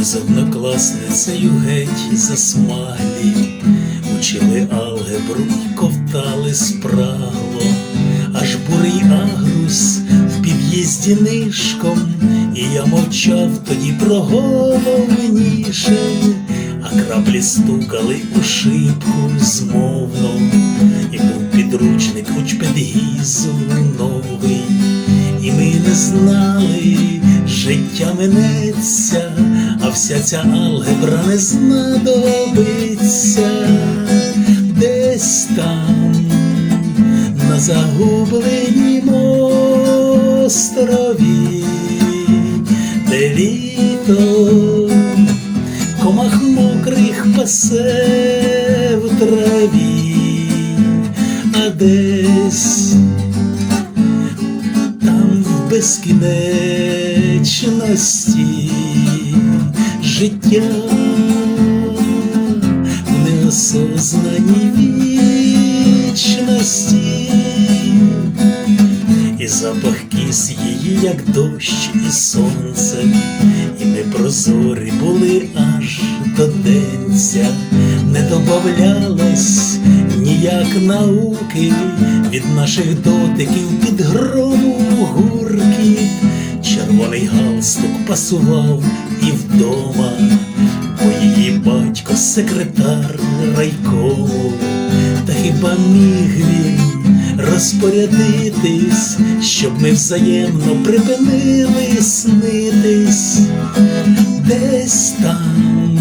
Однокласницею геть засмаглі, учили алгебру й ковтали спрагло, аж бурий агрус в під'їзді нишком, і я мовчав тоді про головніший, а краплі стукали у шибку змовно, і був підручник учпедгізу новий, і ми не знали, життя минеться, вся ця алгебра не знадобиться. Десь там на загубленім острові, де літо комах мокрих пасе в траві, а десь там в безкінечності життя. В неосознаній вічності, і запах кіс її, як дощ і сонце, і ми прозорі були аж до денця, не добавлялось ніяк науки від наших дотиків під грому гуркіт. Червоний галстук пасував і вдома, бо її батько секретар райкому, та хіба міг він розпорядитись, щоб ми взаємно припинили снитись? Десь там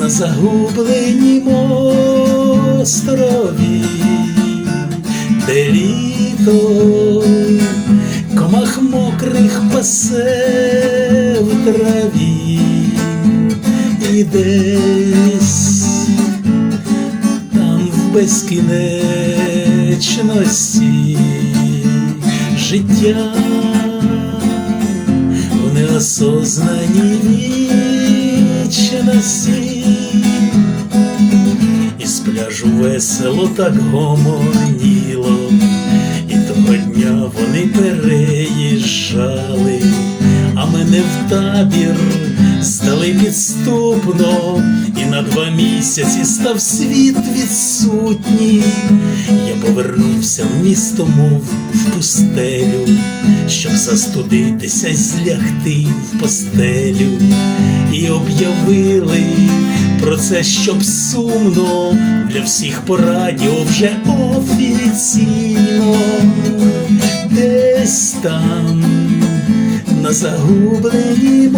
на загубленім острові, де літо комах мокрих пасе в траві і десь там в безкінечності життя в неосознаній вічності. Із пляжу весело так гомоніло, і дня вони переїжджали, а мене в табір здали підступно, і на два місяці став світ відсутній. Я повернувся в місто, мов в пустелю, щоб застудитися злягти в постелю, і об'явили про це, щоб сумно. Для всіх по радіо вже офіційно, десь там на загубленім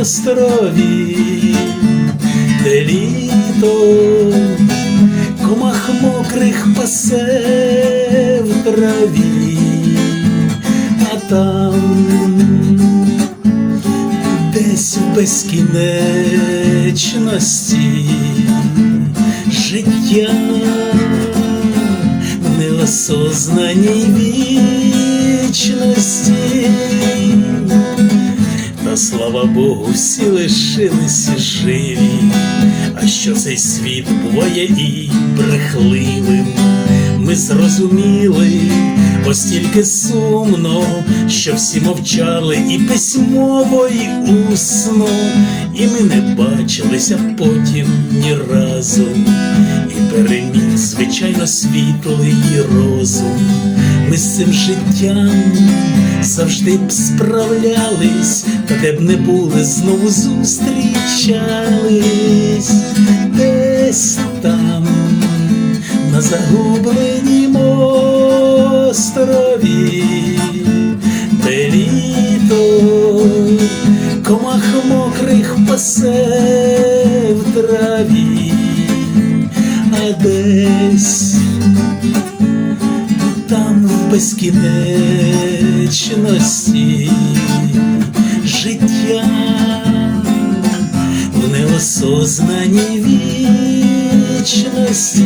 острові, де літо комах мокрих пасе в траві, безкінечності життя в неосознаній вічності. Та слава Богу, всі лишилися живі, а що цей світ буває і брехливим. Ми зрозуміли, ось тільки сумно, що всі мовчали і письмово, і усно, і ми не бачилися потім ні разу, і переміг, звичайно, світлий розум. Ми з цим життям завжди б справлялись, та де б не були, знову зустрічались. Десь там на загубленім острові, де літо комах мокрих пасе в траві, а десь там в безкінечності життя в неосознаній вічності.